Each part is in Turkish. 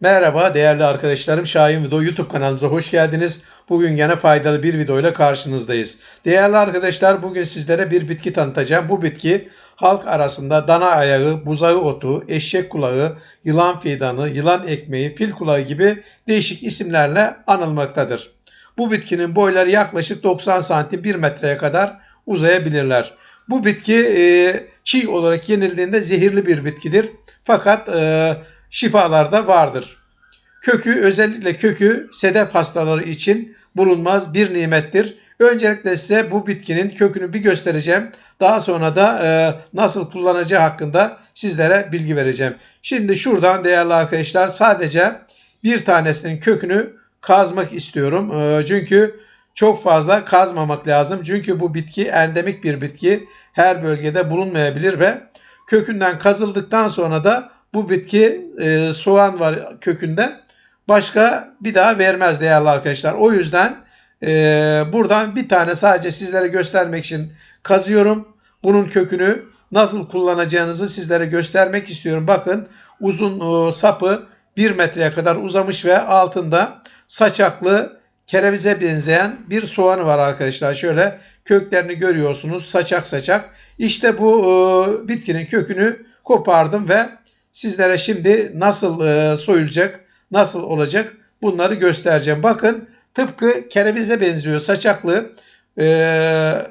Merhaba değerli arkadaşlarım Şahin Video YouTube kanalımıza hoş geldiniz. Bugün gene faydalı bir video ile karşınızdayız. Değerli arkadaşlar bugün sizlere bir bitki tanıtacağım. Bu bitki halk arasında dana ayağı, buzağı otu, eşek kulağı, yılan fidanı, yılan ekmeği, fil kulağı gibi değişik isimlerle anılmaktadır. Bu bitkinin boyları yaklaşık 90 santim 1 metreye kadar uzayabilirler. Bu bitki e, çiğ olarak yenildiğinde zehirli bir bitkidir. Fakat e, şifalar da vardır. Kökü özellikle kökü sedef hastaları için bulunmaz bir nimettir. Öncelikle size bu bitkinin kökünü bir göstereceğim. Daha sonra da e, nasıl kullanacağı hakkında sizlere bilgi vereceğim. Şimdi şuradan değerli arkadaşlar sadece bir tanesinin kökünü kazmak istiyorum. E, çünkü çok fazla kazmamak lazım. Çünkü bu bitki endemik bir bitki. Her bölgede bulunmayabilir ve kökünden kazıldıktan sonra da bu bitki e, soğan var kökünde. Başka bir daha vermez değerli arkadaşlar. O yüzden e, buradan bir tane sadece sizlere göstermek için kazıyorum. Bunun kökünü nasıl kullanacağınızı sizlere göstermek istiyorum. Bakın uzun e, sapı 1 metreye kadar uzamış ve altında saçaklı kerevize benzeyen bir soğanı var arkadaşlar. Şöyle köklerini görüyorsunuz saçak saçak. İşte bu e, bitkinin kökünü kopardım ve sizlere şimdi nasıl e, soyulacak, nasıl olacak bunları göstereceğim. Bakın tıpkı kerevize benziyor saçaklı. E,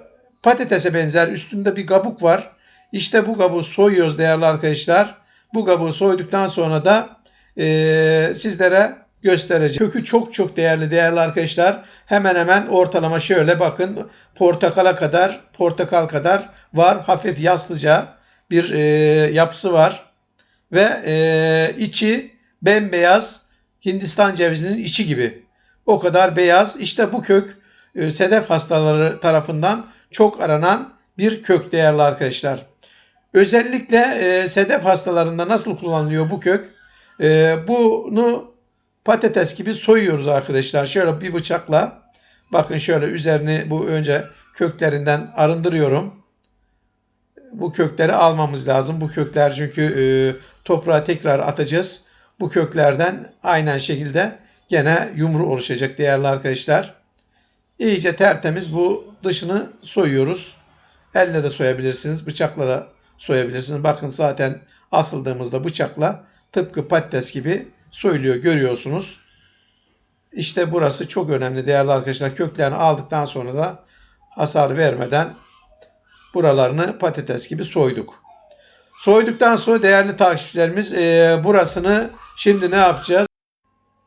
patatese benzer üstünde bir kabuk var. İşte bu kabuğu soyuyoruz değerli arkadaşlar. Bu kabuğu soyduktan sonra da e, sizlere göstereceğim. Kökü çok çok değerli değerli arkadaşlar. Hemen hemen ortalama şöyle bakın portakala kadar portakal kadar var. Hafif yaslıca bir e, yapısı var. Ve e, içi bembeyaz Hindistan cevizinin içi gibi. O kadar beyaz. İşte bu kök e, sedef hastaları tarafından çok aranan bir kök değerli arkadaşlar. Özellikle e, sedef hastalarında nasıl kullanılıyor bu kök? E, bunu patates gibi soyuyoruz arkadaşlar. Şöyle bir bıçakla bakın şöyle üzerini bu önce köklerinden arındırıyorum. Bu kökleri almamız lazım. Bu kökler çünkü e, toprağa tekrar atacağız. Bu köklerden aynen şekilde gene yumru oluşacak değerli arkadaşlar. İyice tertemiz bu dışını soyuyoruz. Elle de soyabilirsiniz, bıçakla da soyabilirsiniz. Bakın zaten asıldığımızda bıçakla tıpkı patates gibi soyuluyor görüyorsunuz. İşte burası çok önemli değerli arkadaşlar. Köklerini aldıktan sonra da hasar vermeden buralarını patates gibi soyduk. Soyduktan sonra değerli takipçilerimiz e, burasını şimdi ne yapacağız?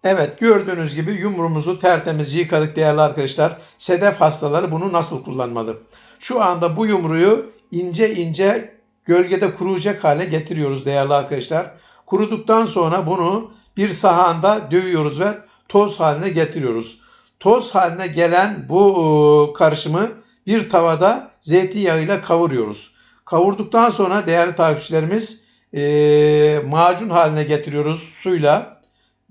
Evet gördüğünüz gibi yumruğumuzu tertemiz yıkadık değerli arkadaşlar. Sedef hastaları bunu nasıl kullanmalı? Şu anda bu yumruğu ince ince gölgede kuruyacak hale getiriyoruz değerli arkadaşlar. Kuruduktan sonra bunu bir sahanda dövüyoruz ve toz haline getiriyoruz. Toz haline gelen bu karışımı bir tavada zeytinyağıyla kavuruyoruz. Kavurduktan sonra değerli takipçilerimiz e, macun haline getiriyoruz suyla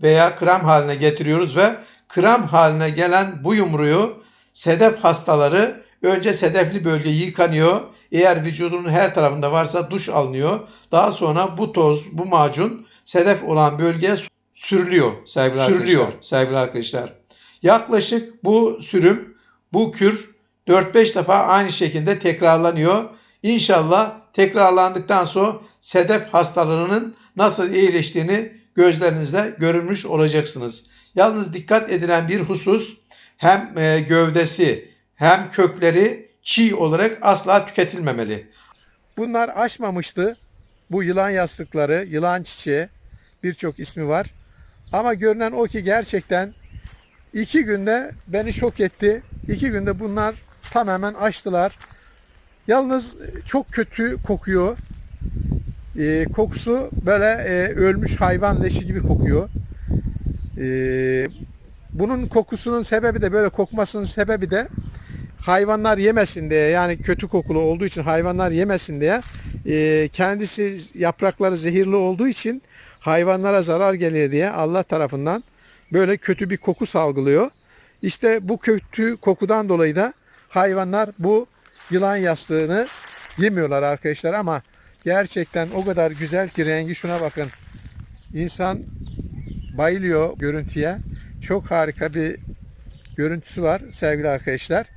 veya krem haline getiriyoruz ve krem haline gelen bu yumruğu sedef hastaları önce sedefli bölge yıkanıyor. Eğer vücudunun her tarafında varsa duş alınıyor. Daha sonra bu toz, bu macun sedef olan bölgeye sürülüyor sevgili sürülüyor arkadaşlar. sevgili arkadaşlar. Yaklaşık bu sürüm, bu kür 4-5 defa aynı şekilde tekrarlanıyor. İnşallah tekrarlandıktan sonra sedef hastalığının nasıl iyileştiğini gözlerinizle görülmüş olacaksınız. Yalnız dikkat edilen bir husus hem e, gövdesi hem kökleri çiğ olarak asla tüketilmemeli. Bunlar aşmamıştı. Bu yılan yastıkları, yılan çiçeği birçok ismi var. Ama görünen o ki gerçekten iki günde beni şok etti. İki günde bunlar tamamen açtılar. Yalnız çok kötü kokuyor. E, kokusu böyle e, ölmüş hayvan leşi gibi kokuyor. E, bunun kokusunun sebebi de böyle kokmasının sebebi de hayvanlar yemesin diye yani kötü kokulu olduğu için hayvanlar yemesin diye e, kendisi yaprakları zehirli olduğu için hayvanlara zarar geliyor diye Allah tarafından böyle kötü bir koku salgılıyor. İşte bu kötü kokudan dolayı da hayvanlar bu yılan yastığını yemiyorlar arkadaşlar ama gerçekten o kadar güzel ki rengi şuna bakın. İnsan bayılıyor görüntüye. Çok harika bir görüntüsü var sevgili arkadaşlar.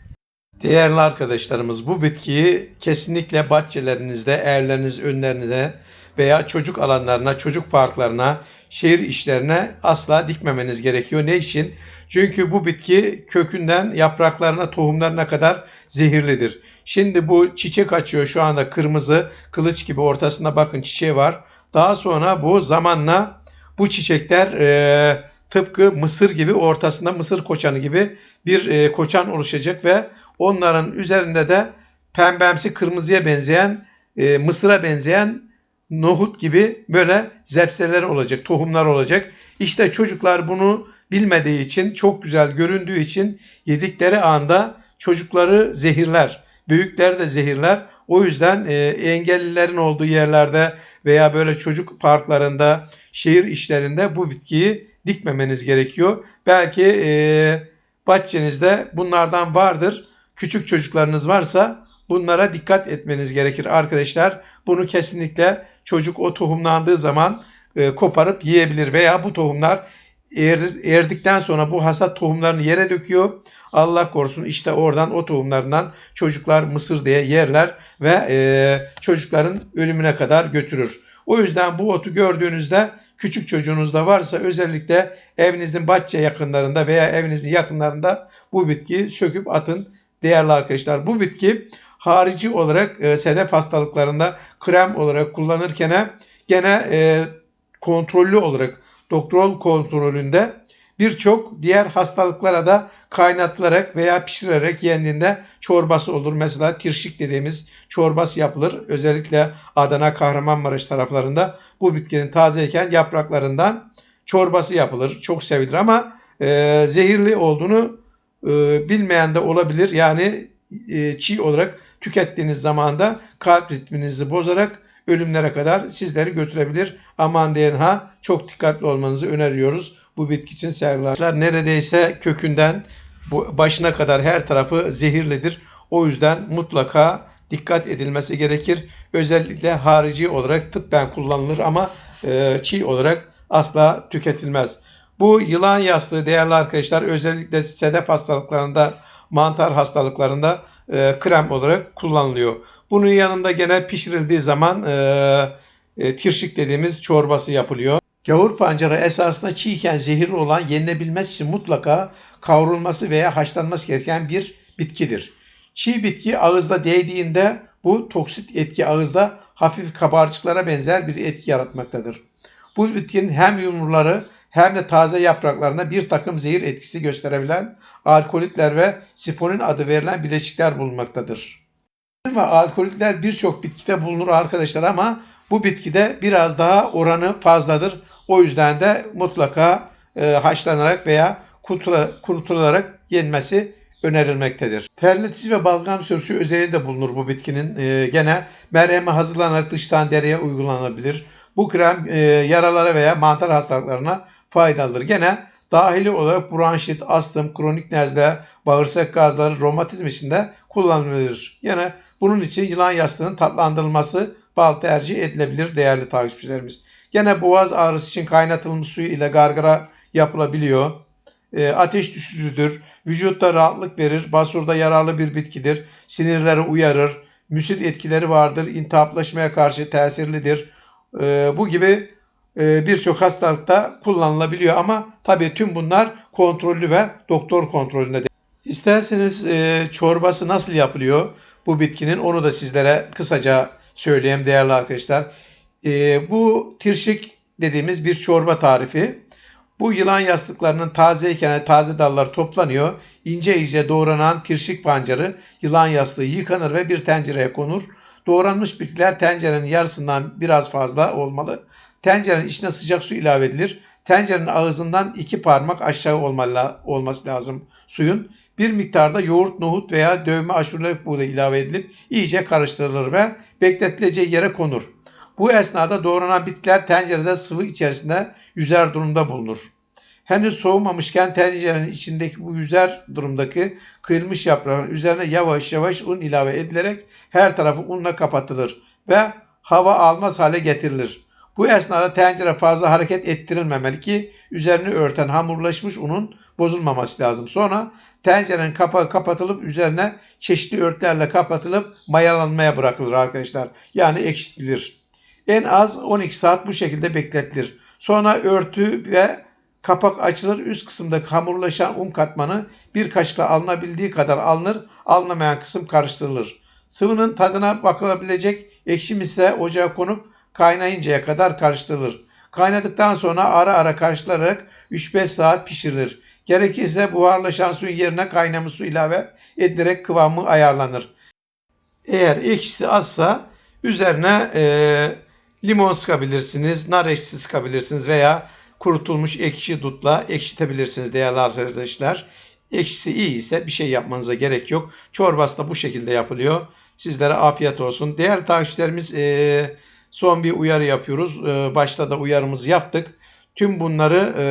Değerli arkadaşlarımız bu bitkiyi kesinlikle bahçelerinizde, evleriniz önlerine veya çocuk alanlarına, çocuk parklarına, şehir işlerine asla dikmemeniz gerekiyor. Ne için? Çünkü bu bitki kökünden yapraklarına, tohumlarına kadar zehirlidir. Şimdi bu çiçek açıyor şu anda kırmızı, kılıç gibi ortasında bakın çiçeği var. Daha sonra bu zamanla bu çiçekler e, tıpkı mısır gibi ortasında mısır koçanı gibi bir e, koçan oluşacak ve onların üzerinde de pembemsi kırmızıya benzeyen e, mısıra benzeyen nohut gibi böyle zepseler olacak, tohumlar olacak. İşte çocuklar bunu bilmediği için, çok güzel göründüğü için yedikleri anda çocukları zehirler. Büyükler de zehirler. O yüzden e, engellilerin olduğu yerlerde veya böyle çocuk parklarında, şehir işlerinde bu bitkiyi dikmemeniz gerekiyor. Belki e, bahçenizde bunlardan vardır. Küçük çocuklarınız varsa bunlara dikkat etmeniz gerekir arkadaşlar. Bunu kesinlikle çocuk o tohumlandığı zaman e, koparıp yiyebilir veya bu tohumlar er, erdikten sonra bu hasat tohumlarını yere döküyor. Allah korusun işte oradan o tohumlarından çocuklar mısır diye yerler ve e, çocukların ölümüne kadar götürür. O yüzden bu otu gördüğünüzde küçük çocuğunuzda varsa özellikle evinizin bahçe yakınlarında veya evinizin yakınlarında bu bitkiyi söküp atın değerli arkadaşlar. Bu bitki harici olarak e, sedef hastalıklarında krem olarak kullanırken gene e, kontrollü olarak doktor kontrolünde birçok diğer hastalıklara da kaynatılarak veya pişirerek yendiğinde çorbası olur. Mesela kirşik dediğimiz çorbası yapılır. Özellikle Adana, Kahramanmaraş taraflarında bu bitkinin tazeyken yapraklarından çorbası yapılır. Çok sevilir ama e, zehirli olduğunu e, bilmeyen de olabilir. Yani e, çiğ olarak tükettiğiniz zamanda kalp ritminizi bozarak ölümlere kadar sizleri götürebilir. Aman ha çok dikkatli olmanızı öneriyoruz. Bu bitki için sevgiler. Neredeyse kökünden başına kadar her tarafı zehirlidir. O yüzden mutlaka dikkat edilmesi gerekir. Özellikle harici olarak tıbben kullanılır ama e, çiğ olarak asla tüketilmez. Bu yılan yastığı değerli arkadaşlar özellikle sedef hastalıklarında, mantar hastalıklarında e, krem olarak kullanılıyor. Bunun yanında gene pişirildiği zaman e, e, tirşik dediğimiz çorbası yapılıyor. Gavur pancarı esasında çiğken zehirli olan yenilebilmesi için mutlaka kavrulması veya haşlanması gereken bir bitkidir. Çiğ bitki ağızda değdiğinde bu toksit etki ağızda hafif kabarcıklara benzer bir etki yaratmaktadır. Bu bitkinin hem yumruları hem de taze yapraklarında bir takım zehir etkisi gösterebilen alkolitler ve siponin adı verilen bileşikler bulunmaktadır. Ve alkolitler birçok bitkide bulunur arkadaşlar ama bu bitkide biraz daha oranı fazladır. O yüzden de mutlaka e, haşlanarak veya kurutularak yenmesi önerilmektedir. Terletici ve balgam sürüsü özelliği de bulunur bu bitkinin. E, gene merheme hazırlanarak dıştan dereye uygulanabilir. Bu krem e, yaralara veya mantar hastalıklarına faydalıdır. Gene dahili olarak bronşit, astım, kronik nezle, bağırsak gazları, romatizm için de kullanılır. Yine bunun için yılan yastığının tatlandırılması bal tercih edilebilir değerli takipçilerimiz. Gene boğaz ağrısı için kaynatılmış suyu ile gargara yapılabiliyor. E, ateş düşürücüdür. Vücutta rahatlık verir. Basurda yararlı bir bitkidir. Sinirleri uyarır. Müsil etkileri vardır. İntihaplaşmaya karşı tesirlidir. E, bu gibi birçok hastalıkta kullanılabiliyor ama tabii tüm bunlar kontrollü ve doktor kontrolünde. İsterseniz e, çorbası nasıl yapılıyor bu bitkinin onu da sizlere kısaca söyleyeyim değerli arkadaşlar. E, bu tirşik dediğimiz bir çorba tarifi. Bu yılan yastıklarının tazeyken taze dallar toplanıyor. İnce ince doğranan tirşik pancarı yılan yastığı yıkanır ve bir tencereye konur. Doğranmış bitkiler tencerenin yarısından biraz fazla olmalı. Tencerenin içine sıcak su ilave edilir. Tencerenin ağzından iki parmak aşağı olması lazım suyun. Bir miktarda yoğurt, nohut veya dövme aşurelik buğday ilave edilip iyice karıştırılır ve bekletileceği yere konur. Bu esnada doğranan bitkiler tencerede sıvı içerisinde yüzer durumda bulunur. Henüz soğumamışken tencerenin içindeki bu yüzer durumdaki kıyılmış yaprağın üzerine yavaş yavaş un ilave edilerek her tarafı unla kapatılır ve hava almaz hale getirilir. Bu esnada tencere fazla hareket ettirilmemeli ki üzerini örten hamurlaşmış unun bozulmaması lazım. Sonra tencerenin kapağı kapatılıp üzerine çeşitli örtülerle kapatılıp mayalanmaya bırakılır arkadaşlar. Yani ekşitilir. En az 12 saat bu şekilde bekletilir. Sonra örtü ve kapak açılır. Üst kısımdaki hamurlaşan un katmanı bir kaşıkla alınabildiği kadar alınır. Alınamayan kısım karıştırılır. Sıvının tadına bakılabilecek ekşim ise ocağa konup kaynayıncaya kadar karıştırılır. Kaynadıktan sonra ara ara karıştırarak 3-5 saat pişirilir. Gerekirse buharlaşan suyun yerine kaynamış su ilave edilerek kıvamı ayarlanır. Eğer ekşisi azsa üzerine e, limon sıkabilirsiniz, nar ekşisi sıkabilirsiniz veya kurutulmuş ekşi dutla ekşitebilirsiniz değerli arkadaşlar. Ekşisi iyi ise bir şey yapmanıza gerek yok. Çorbası da bu şekilde yapılıyor. Sizlere afiyet olsun. Değerli takipçilerimiz e, son bir uyarı yapıyoruz. E, başta da uyarımızı yaptık. Tüm bunları e,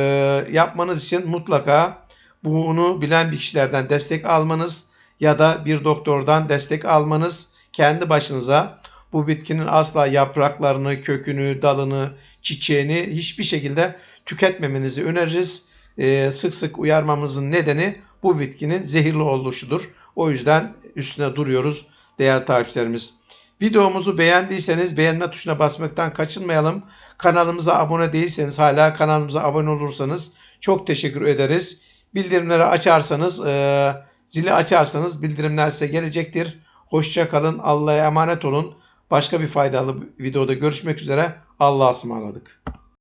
yapmanız için mutlaka bunu bilen bir kişilerden destek almanız ya da bir doktordan destek almanız kendi başınıza bu bitkinin asla yapraklarını, kökünü, dalını, çiçeğini hiçbir şekilde tüketmemenizi öneririz. Ee, sık sık uyarmamızın nedeni bu bitkinin zehirli oluşudur. O yüzden üstüne duruyoruz değerli takipçilerimiz. Videomuzu beğendiyseniz beğenme tuşuna basmaktan kaçınmayalım. Kanalımıza abone değilseniz hala kanalımıza abone olursanız çok teşekkür ederiz. Bildirimleri açarsanız, e, zili açarsanız bildirimler size gelecektir. Hoşça kalın, Allah'a emanet olun. Başka bir faydalı videoda görüşmek üzere. Allah'a ısmarladık.